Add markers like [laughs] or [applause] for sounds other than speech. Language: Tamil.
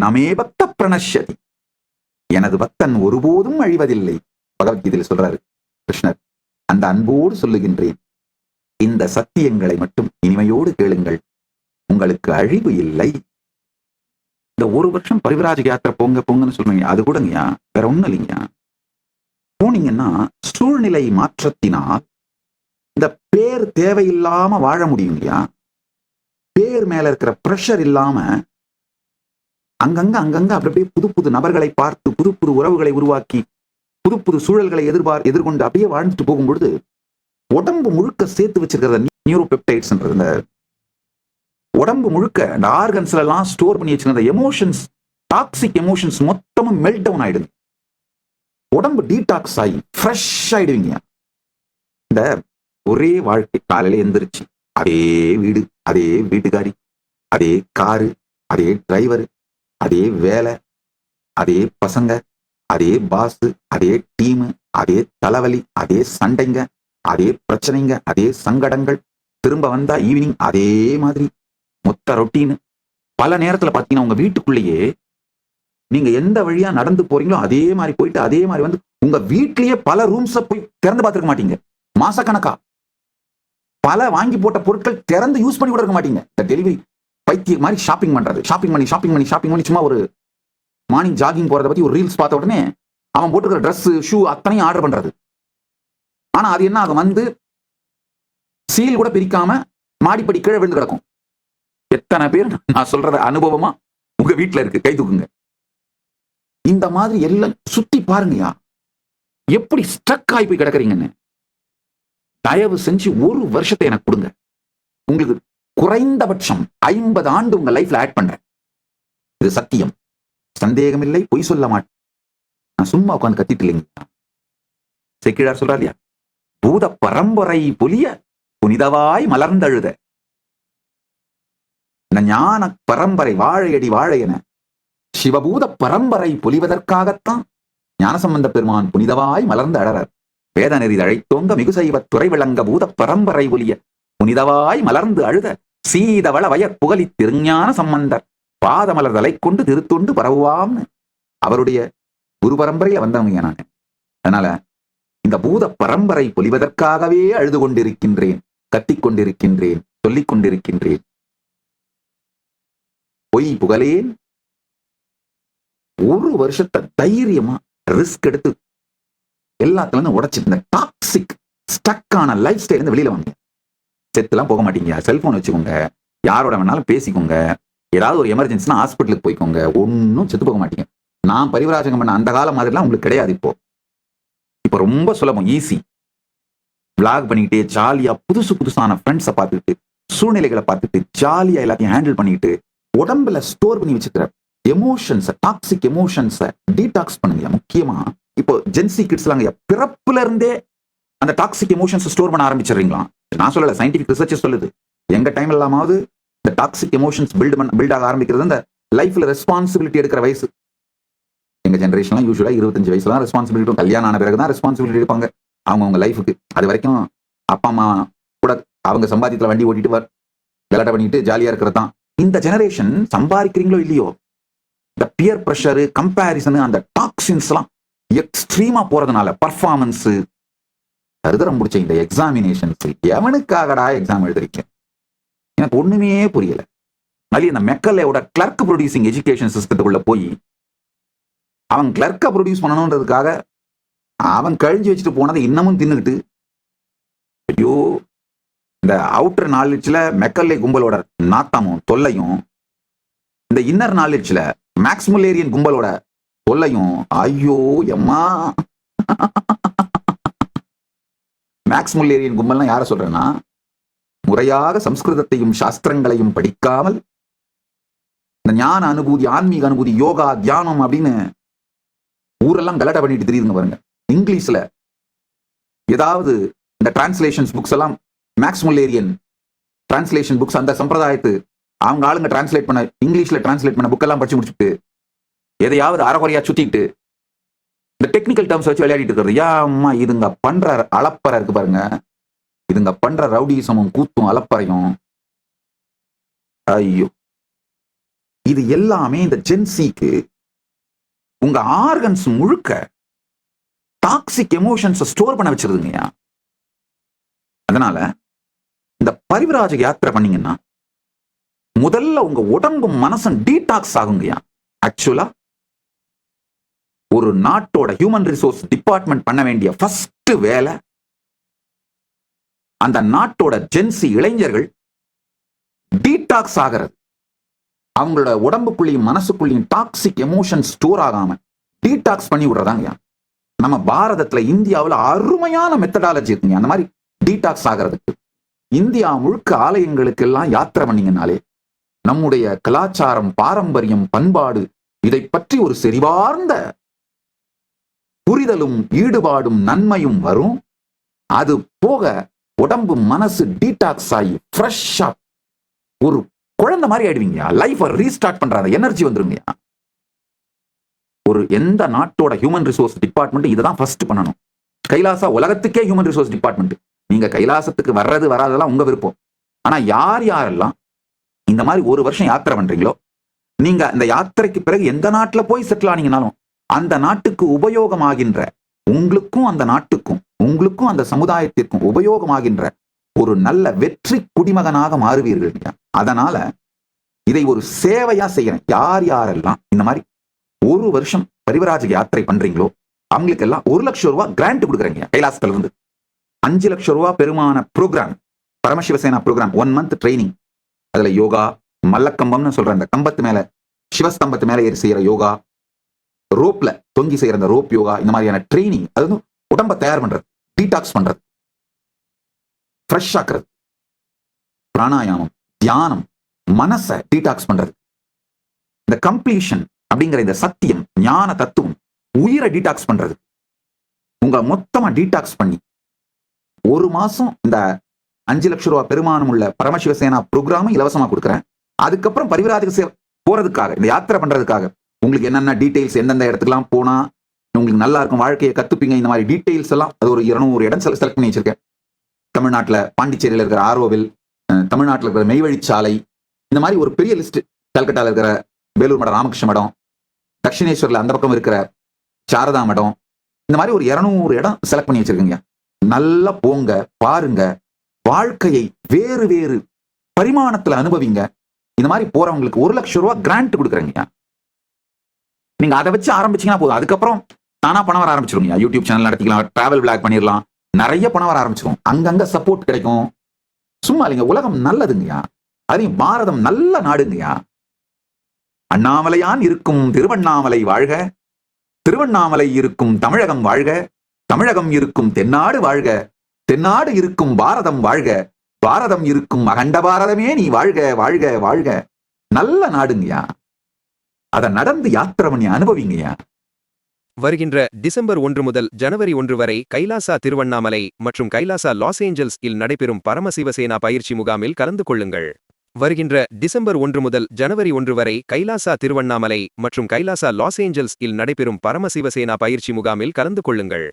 நமே பக்த பிரணஷதி எனது பக்தன் ஒருபோதும் அழிவதில்லை. பகவத்கீதையில் சொல்றாரு கிருஷ்ணர். அந்த அன்போடு சொல்லுகின்றேன். இந்த சத்தியங்களை மட்டும் இனிமையோடு கேளுங்கள். உங்களுக்கு அழிவு இல்லை. இந்த ஒரு வருஷம் பரிவராஜ யாத்திரை போங்க போங்கன்னு சொல்றீங்க. அது கூடங்கய்யா வேற ஒண்ணும் இல்லைங்கய்யா? போனீங்கன்னா சூழ்நிலை மாற்றத்தினால் இந்த பேர் தேவையில்லாம வாழ முடியுங்கய்யா? பேர் மேல இருக்கிற பிரஷர் இல்லாம அங்கங்க அங்கங்க அப்படி அப்படியே புது புது நபர்களை பார்த்து புது புது உறவுகளை உருவாக்கி புது புது சூழல்களை எதிர்பார் எதிர்கொண்டு அப்படியே வாழ்ந்துட்டு போகும்பொழுது உடம்பு முழுக்க சேர்த்து வச்சிருக்கிறத நியூரோபெப்டைட்ஸ்ன்றது இந்த உடம்பு முழுக்க இந்த ஆர்கன்ஸ்ல எல்லாம் ஸ்டோர் பண்ணி வச்சிருந்த எமோஷன்ஸ் டாக்ஸிக் எமோஷன்ஸ் மொத்தமும் மெல்ட் டவுன் ஆயிடுது. உடம்பு டீடாக்ஸ் ஆகி ஃப்ரெஷ் ஆயிடுவீங்க. இந்த ஒரே வாழ்க்கை காலையில எந்திரிச்சு அதே வீடு அதே வீட்டுக்காரி அதே காரு அதே டிரைவர் அதே வேலை அதே பசங்க அதே பாஸ் அதே டீமு அதே தலைவலி அதே சண்டைங்க அதே பிரச்சனைங்க அதே சங்கடங்கள். திரும்ப வந்தா ஈவினிங் அதே மாதிரி. மொத்த ரொட்டீன் பல நேரத்துல பாத்தீங்கன்னா உங்க வீட்டுக்குள்ளேயே நீங்க எந்த வழியா நடந்து போறீங்களோ அதே மாதிரி போயிட்டு அதே மாதிரி வந்து உங்க வீட்லயே பல ரூம்ஸ போய் திறந்து பார்த்துருக்க மாட்டீங்க. மாசக்கணக்கா. பல வாங்கி போட்ட பொருட்கள் திறந்து யூஸ் பண்ணி கூட இருக்க மாட்டீங்க. இந்த டெலிவரி பைத்திய மாதிரி ஷாப்பிங் பண்றது. ஷாப்பிங் பண்ணி ஷாப்பிங் பண்ணி ஷாப்பிங் பண்ணி சும்மா ஒரு மார்னிங் ஜாகிங் போகிறத பத்தி ஒரு ரீல்ஸ் பார்த்த உடனே அவன் போட்டுக்கிற ட்ரெஸ்ஸு ஷூ அத்தனையும் ஆர்டர் பண்றது. ஆனா அது என்ன ஆகும்? வந்து சீல் கூட பிரிக்காம மாடிப்படி கீழே விழுந்து கிடக்கும். எத்தனை பேர்? நான் சொல்றத அனுபவமா உங்க வீட்டுல இருக்கு. கை தூக்குங்க. இந்த மாதிரி எல்லாம் சுத்தி பாருங்கயா எப்படி ஸ்ட்ரக் ஆகி போய் கிடக்குறீங்கன்னு. தயவு செஞ்சு ஒரு வருஷத்தை எனக்கு கொடுங்க. உங்களுக்கு குறைந்தபட்சம் ஐம்பது ஆண்டு உங்க லைஃப்ல ஆட் பண்றேன். இது சத்தியம். சந்தேகமில்லை பொய் சொல்ல மாட்டேன். நான் சும்மா உட்காந்து கத்திட்டு இல்லைங்க. செக்கிழார் சொல்றார் இல்லையா? பூத பரம்பரை பொலிய புனிதவாய் மலர்ந்தழுத. இந்த ஞான பரம்பரை வாழையடி வாழையன சிவபூத பரம்பரை பொலிவதற்காகத்தான் ஞானசம்பந்த பெருமான் புனிதவாய் மலர்ந்து அழறார். வேத நெறி அழைத்தோங்க மிகு செய்வ துறை விளங்க பூத பரம்பரை ஒலிய புனிதவாய் மலர்ந்து அழுத. சீதவள வயற் புகழி திருஞான சம்பந்தர் பாதமலர் தலை கொண்டு திருத்தொண்டு பரவுவாம்னு அவருடைய குரு பரம்பரையில வந்தவங்க நான். அதனால இந்த பூத பரம்பரை பொலிவதற்காகவே அழுது கொண்டிருக்கின்றேன் கத்திக் கொண்டிருக்கின்றேன் சொல்லிக் கொண்டிருக்கின்றேன். பொய் புகழேன் ஒரு வருஷத்தை தைரியமா ரிஸ்க் எடுத்து எல்லாத்துல இருந்து டாக்ஸிக் ஸ்டக்கான லைஃப் ஸ்டைல் இருந்து வெளியில வாங்க செத்துலாம் போக மாட்டீங்க. செல்போன் வச்சுக்கோங்க. யாரோட வேணாலும் பேசிக்கோங்க. ஏதாவது ஒரு எமர்ஜென்சினா ஹாஸ்பிட்டலுக்கு போய்க்கோங்க. ஒன்றும் செத்து போக மாட்டீங்க. நான் பரிவராஜகம் பண்ண அந்த காலம் மாதிரிலாம் உங்களுக்கு கிடையாது இப்போ. இப்போ ரொம்ப சுலபம் ஈஸி விளாக் பண்ணிக்கிட்டே ஜாலியாக புதுசு புதுசான ஃப்ரெண்ட்ஸை பார்த்துக்கிட்டு சூழ்நிலைகளை பார்த்துட்டு ஜாலியாக எல்லாத்தையும் ஹேண்டில் பண்ணிக்கிட்டு உடம்புல ஸ்டோர் பண்ணி வச்சுக்கிற எமோஷன்ஸை டாக்ஸிக் எமோஷன்ஸை டீடாக்ஸ் பண்ணுங்க. முக்கியமாக இப்போ ஜென்சி கிட்ஸ்லாம் பிறப்புல இருந்தே அந்த டாக்ஸிக் எமோஷன்ஸை ஸ்டோர் பண்ண ஆரம்பிச்சிடுறீங்களா நான் சொல்லல சயின்டிபிக் ரிசர்ச் சொல்லுது. எங்க டைம் இல்லாமாவது இந்த டாக்ஸிக் எமோஷன்ஸ் பில்ட் பண்ண பில்ட் ஆக ஆரம்பிக்கிறது இந்த லைஃப்ல ரெஸ்பான்சிபிலிட்டி எடுக்கிற வயசு. எங்க ஜென்ரேஷன்லாம் யூஸ்வலா இருபத்தஞ்சு வயசுல தான் ரெஸ்பான்சிபிலிட்டி கல்யாணம் ஆன பிறகு தான் ரெஸ்பான்சிபிலிட்டி எடுப்பாங்க. அவங்கவுங்க லைஃபுக்கு அது வரைக்கும் அப்பா அம்மா கூட அவங்க சம்பாதித்துல வண்டி ஓட்டிட்டு வர் விளையாட பண்ணிட்டு ஜாலியா இருக்கிறது தான் இந்த ஜெனரேஷன் சம்பாதிக்கிறீங்களோ இல்லையோ இந்த பியர் ப்ரெஷரு கம்பேரிசனு அந்த டாக்ஸின்ஸ் எல்லாம் எக்ஸ்ட்ரீமா போறதுனால பர்ஃபார்மன்ஸ் கருதரம் முடிச்ச இந்த எக்ஸாமினேஷன்ஸ் எவனுக்காகடா எக்ஸாம் எழுதுறீங்க? எனக்கு ஒண்ணுமே புரியல. அதுலயும் இந்த மெக்கல்லையோட கிளர்க் ப்ரொடியூசிங் எஜுகேஷன் சிஸ்டத்துக்குள்ள போய் அவன் கிளர்க்கை ப்ரொடியூஸ் பண்ணணுன்றதுக்காக அவன் கழிஞ்சு வச்சுட்டு போனதை இன்னமும் தின்னுக்கிட்டு ஐயோ இந்த அவுட்டர் நாலேஜில் மெக்கல்லை கும்பலோட நாட்டமும் தொல்லையும் இந்த இன்னர் நாலேஜ்ல மேக்ஸ்முலேரியன் கும்பலோட தொல்லையும் ஐயோ எம்மா. [laughs] மேக்ஸ் முல்லேரியன் கும்பல்னா யாரை சொல்றேன்னா முறையாக சம்ஸ்கிருதத்தையும் சாஸ்திரங்களையும் படிக்காமல் இந்த ஞான அனுபூதி ஆன்மீக அனுபூதி யோகா தியானம் அப்படின்னு ஊரெல்லாம் கலாட்டா பண்ணிட்டு தெரியுதுங்க பாருங்க. இங்கிலீஷ்ல ஏதாவது இந்த டிரான்ஸ்லேஷன்ஸ் புக்ஸ் எல்லாம் மேக்ஸ் முல்லேரியன் டிரான்ஸ்லேஷன் புக்ஸ் அந்த சம்பிரதாயத்து அவங்க ஆளுங்க டிரான்ஸ்லேட் பண்ண இங்கிலீஷ்ல டிரான்ஸ்லேட் பண்ண புக்கெல்லாம் படிச்சு முடிச்சுட்டு எதையாவது அறகுறையா சுத்திட்டு இந்த டெக்னிக்கல் டேர்ம்ஸ் வச்சு விளையாடிட்டு இருக்கிறது. அம்மா இதுங்க பண்ற அளப்பறை இருக்கு பாருங்க. இதுங்க பண்ற ரவுடிசமும் கூத்தும் அளப்பறையும். ஐயோ. இது எல்லாமே இந்த ஜென்சிக்கு உங்க ஆர்கன்ஸ் முழுக்க டாக்ஸிக் எமோஷன்ஸை ஸ்டோர் பண்ண வச்சிருதுங்கய்யா அதனால இந்த பரிவராஜ யாத்திரை பண்ணீங்கன்னா முதல்ல உங்க உடம்பும் மனசும் டீடாக்ஸ் ஆகுங்கய்யா ஆக்சுவலா ஒரு நாட்டோட ஹியூமன் ரிசோர்ஸ் டிபார்ட்மெண்ட் பண்ண வேண்டிய ஃபர்ஸ்ட் வேலை அந்த நாட்டோட ஜென்சி இளைஞர்கள் டீடாக்ஸ் ஆகிறது. அவங்களோட உடம்புக்குள்ளேயும் மனசுக்குள்ளேயும் டாக்ஸிக் எமோஷன் ஸ்டோர் ஆகாம டீடாக்ஸ் பண்ணி விடுறதாங்க நம்ம பாரதத்துல இந்தியாவுல அருமையான மெத்தடாலஜி இருக்குங்க அந்த மாதிரி டீடாக்ஸ் ஆகிறதுக்கு. இந்தியா முழுக்க ஆலயங்களுக்கு எல்லாம் யாத்திரை பண்ணீங்கனாலே நம்முடைய கலாச்சாரம் பாரம்பரியம் பண்பாடு இதை பற்றி ஒரு செறிவார்ந்த புரிதலும் ஈடுபாடும் நன்மையும் வரும். அது போக உடம்பு மனசு டீடாக்ஸ் ஆகி ஃப்ரெஷ்ஷா ஒரு குழந்தை மாதிரி ஆயிடுவீங்க. லைஃப் ரீஸ்டார்ட் பண்ற அந்த எனர்ஜி வந்துருங்க. ஒரு எந்த நாட்டோட ஹியூமன் ரிசோர்ஸ் டிபார்ட்மெண்ட் இதை தான் ஃபர்ஸ்ட் பண்ணணும். கைலாசா உலகத்துக்கே ஹியூமன் ரிசோர்ஸ் டிபார்ட்மெண்ட் நீங்க கைலாசத்துக்கு வர்றது வராதெல்லாம் உங்க விருப்பம். ஆனா யார் யாரெல்லாம் இந்த மாதிரி ஒரு வருஷம் யாத்திரை பண்றீங்களோ நீங்க இந்த யாத்திரைக்கு பிறகு எந்த நாட்டில் போய் செட்டில் ஆனீங்கனாலும் அந்த நாட்டுக்கு உபயோகமாகின்ற உங்களுக்கும் அந்த நாட்டுக்கும் உங்களுக்கும் அந்த சமுதாயத்திற்கும் உபயோகமாகின்ற ஒரு நல்ல வெற்றி குடிமகனாக மாறுவீர்கள் அதனால இதை ஒரு சேவையா செய்யறேன் யார் யாரெல்லாம் இந்த மாதிரி ஒரு வருஷம் பரிவராஜ யாத்திரை பண்றீங்களோ அவங்களுக்கு எல்லாம் ஒரு லட்சம் ரூபாய் கிராண்ட் கொடுக்குறீங்க. கைலாசத்துல இருந்து. அஞ்சு லட்சம் ரூபாய் பெருமான ப்ரோக்ராம் பரமசிவசேனா ப்ரோக்ராம் ஒன் மந்த் ட்ரைனிங் அதுல யோகா மல்லக்கம்பம்னு சொல்ற அந்த கம்பத்து மேல சிவஸ்தம்பத்து மேல ஏறி செய்யற யோகா ரோப்ல தொங்கி செய்யற அந்த ரோப் யோகா இந்த மாதிரியான ட்ரைனிங் அது வந்து உடம்ப தயார் பண்றது டீடாக்ஸ் பண்றது ஃப்ரெஷ் ஆக்குறது பிராணாயாமம் தியானம் மனசை டீடாக்ஸ் பண்றது. இந்த கம்ப்ளீஷன் அப்படிங்கிற இந்த சத்தியம் ஞான தத்துவம் உயிரை டீடாக்ஸ் பண்றது. உங்க மொத்தமா டீடாக்ஸ் பண்ணி ஒரு மாசம் இந்த அஞ்சு லட்சம் ரூபாய் பெருமானம் உள்ள பரமசிவசேனா ப்ரோக்ராமும் இலவசமா கொடுக்குறேன். அதுக்கப்புறம் பரிவிராஜுக்கு போறதுக்காக இந்த யாத்திரை பண்றதுக்காக உங்களுக்கு என்னென்ன டீட்டெயில்ஸ் எந்தெந்த இடத்துக்குலாம் போனா உங்களுக்கு நல்லா இருக்கும் வாழ்க்கையை கத்துப்பீங்க இந்த மாதிரி டீட்டெயில்ஸ் எல்லாம் அது ஒரு இருநூறு இடம் செலக்ட் பண்ணி வச்சிருக்கேன். தமிழ்நாட்டில் பாண்டிச்சேரியில் இருக்கிற ஆர்ஓவில் தமிழ்நாட்டில் இருக்கிற மெய்வழிச்சாலை இந்த மாதிரி ஒரு பெரிய லிஸ்ட் கல்கட்டாவில் இருக்கிற வேலூர் மடம் ராமகிருஷ்ண மடம் தட்சிணேஸ்வரில் அந்த பக்கம் இருக்கிற சாரதா மடம் இந்த மாதிரி ஒரு இரநூறு இடம் செலக்ட் பண்ணி வச்சிருக்கீங்க. நல்லா போங்க பாருங்க வாழ்க்கையை வேறு வேறு பரிமாணத்தில் அனுபவிங்க. இந்த மாதிரி போறவங்களுக்கு ஒரு லட்சம் ரூபா கிராண்ட் கொடுக்குறீங்க. நீங்க அதை வச்சு ஆரம்பிச்சீங்கன்னா போதும். அதுக்கப்புறம் தானா பணம் வர ஆரம்பிச்சிருங்க யூடியூப் சேனல் நடத்திக்கலாம் டிராவல் பிளாக் பண்ணிடலாம். நிறைய பணம் வர ஆரம்பிச்சிரும். அங்கங்க சப்போர்ட் கிடைக்கும். சும்மா இல்லைங்க உலகம் நல்லதுங்கய்யா. அதையும் பாரதம் நல்ல நாடுங்கய்யா. அண்ணாமலையான் இருக்கும் திருவண்ணாமலை வாழ்க. திருவண்ணாமலை இருக்கும் தமிழகம் வாழ்க. தமிழகம் இருக்கும் தென்னாடு வாழ்க. தென்னாடு இருக்கும் பாரதம் வாழ்க. பாரதம் இருக்கும் அகண்ட பாரதமே நீ வாழ்க வாழ்க வாழ்க. நல்ல நாடுங்கய்யா. அதை நடந்து யாத்திரை பண்ணி அனுபவிங்கய்யா? வருகின்ற டிசம்பர் ஒன்று முதல் ஜனவரி ஒன்று வரை கைலாசா திருவண்ணாமலை மற்றும் கைலாசா லாஸ் ஏஞ்சல்ஸ் இல் நடைபெறும் பரமசிவசேனா பயிற்சி முகாமில் கலந்து கொள்ளுங்கள். வருகின்ற டிசம்பர் ஒன்று முதல் ஜனவரி ஒன்று வரை கைலாசா திருவண்ணாமலை மற்றும் கைலாசா லாஸ் ஏஞ்சல்ஸ் இல் நடைபெறும் பரமசிவசேனா பயிற்சி முகாமில் கலந்து கொள்ளுங்கள்.